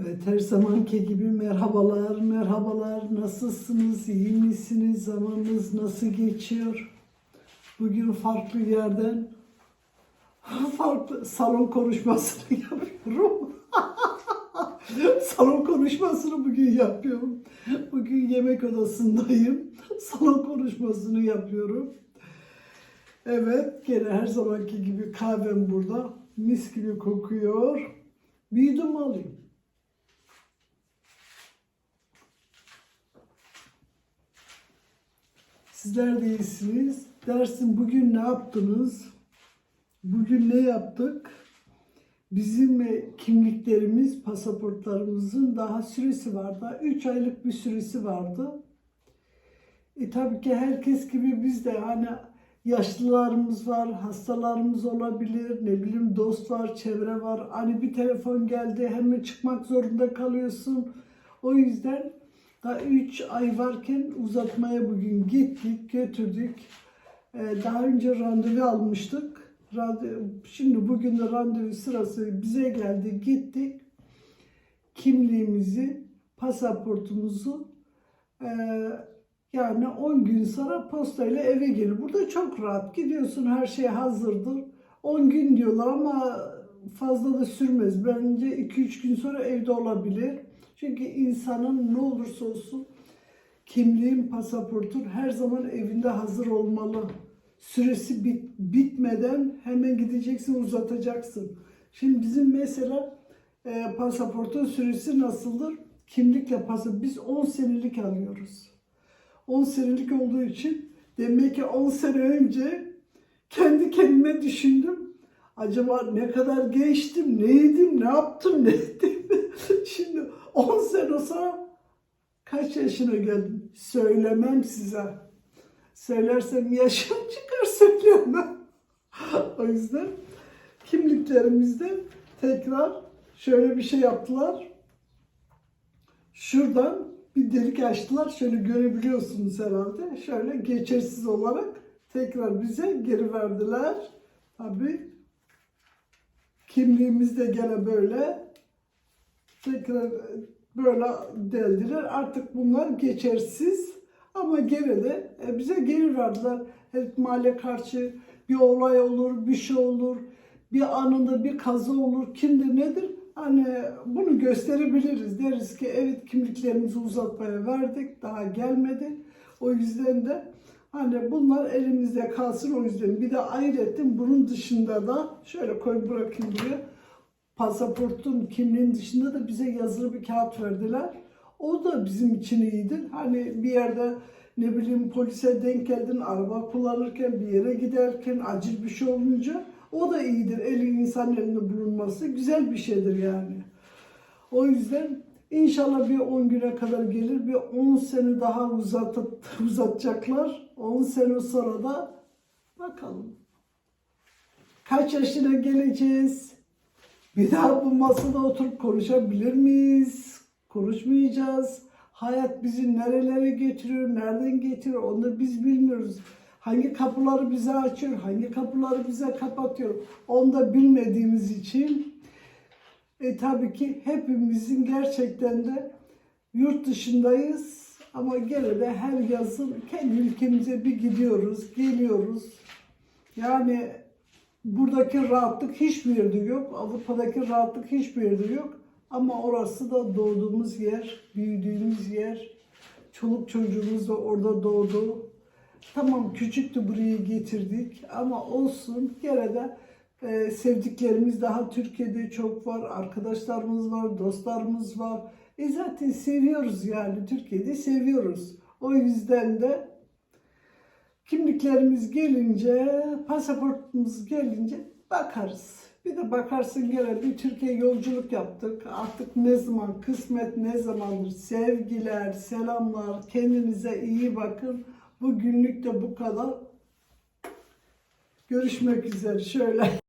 Evet her zamanki gibi merhabalar, merhabalar. Nasılsınız, iyi misiniz, zamanınız nasıl geçiyor? Bugün farklı yerden farklı salon konuşmasını yapıyorum. salon konuşmasını bugün yapıyorum. Bugün yemek odasındayım. Salon konuşmasını yapıyorum. Evet, gene her zamanki gibi kahvem burada. Mis gibi kokuyor. Bir yudum alayım. Sizler de iyisiniz. Dersin bugün ne yaptınız? Bugün ne yaptık? Bizim kimliklerimiz, pasaportlarımızın daha süresi vardı. 3 aylık bir süresi vardı. E tabii ki herkes gibi biz de hani yaşlılarımız var, hastalarımız olabilir, ne bileyim dost var, çevre var. Hani bir telefon geldi hemen çıkmak zorunda kalıyorsun. O yüzden daha 3 ay varken uzatmaya bugün gittik, götürdük. Ee, daha önce randevu almıştık. Şimdi bugün de randevu sırası bize geldi, gittik. Kimliğimizi, pasaportumuzu e, yani 10 gün sonra postayla eve gelir. Burada çok rahat gidiyorsun, her şey hazırdır. 10 gün diyorlar ama fazla da sürmez. Bence 2-3 gün sonra evde olabilir. Çünkü insanın ne olursa olsun kimliğin, pasaportun her zaman evinde hazır olmalı. Süresi bit, bitmeden hemen gideceksin, uzatacaksın. Şimdi bizim mesela e, pasaportun süresi nasıldır? Kimlikle pasaport. Biz 10 senelik alıyoruz. 10 senelik olduğu için demek ki 10 sene önce kendi kendime düşündüm. Acaba ne kadar geçtim, ne yedim, ne yaptım, ne ettim? Şimdi 10 sene sonra kaç yaşına geldim? Söylemem size. Söylersem yaşım çıkar söyleyemem. o yüzden kimliklerimizde tekrar şöyle bir şey yaptılar. Şuradan bir delik açtılar. Şöyle görebiliyorsunuz herhalde. Şöyle geçersiz olarak tekrar bize geri verdiler. Tabii kimliğimiz de gene böyle tekrar böyle deldiler. Artık bunlar geçersiz ama gene de e, bize geri verdiler. Her ihtimale karşı bir olay olur, bir şey olur, bir anında bir kaza olur. Kimdir nedir? Hani bunu gösterebiliriz. Deriz ki evet kimliklerimizi uzatmaya verdik. Daha gelmedi. O yüzden de hani bunlar elimizde kalsın o yüzden. Bir de ayrıca bunun dışında da şöyle koy bırakayım buraya pasaportun kimliğin dışında da bize yazılı bir kağıt verdiler. O da bizim için iyidir. Hani bir yerde ne bileyim polise denk geldin, araba kullanırken, bir yere giderken, acil bir şey olunca o da iyidir. Eli insan elinde bulunması güzel bir şeydir yani. O yüzden inşallah bir 10 güne kadar gelir. Bir 10 sene daha uzat, uzatacaklar. 10 sene sonra da bakalım. Kaç yaşına geleceğiz? Bir daha bu masada oturup konuşabilir miyiz? Konuşmayacağız. Hayat bizi nerelere getiriyor, nereden getiriyor onu biz bilmiyoruz. Hangi kapıları bize açıyor, hangi kapıları bize kapatıyor onu da bilmediğimiz için e, tabii ki hepimizin gerçekten de yurt dışındayız ama gene de her yazın kendi ülkemize bir gidiyoruz, geliyoruz. Yani buradaki rahatlık hiçbir yerde yok. Avrupa'daki rahatlık hiçbir yerde yok. Ama orası da doğduğumuz yer, büyüdüğümüz yer. Çoluk çocuğumuz da orada doğdu. Tamam küçüktü burayı getirdik ama olsun gene de e, sevdiklerimiz daha Türkiye'de çok var. Arkadaşlarımız var, dostlarımız var. E zaten seviyoruz yani Türkiye'de seviyoruz. O yüzden de kimliklerimiz gelince, pasaportumuz gelince bakarız. Bir de bakarsın gene bir Türkiye yolculuk yaptık. Artık ne zaman, kısmet ne zamandır. Sevgiler, selamlar, kendinize iyi bakın. Bugünlük de bu kadar. Görüşmek üzere. Şöyle.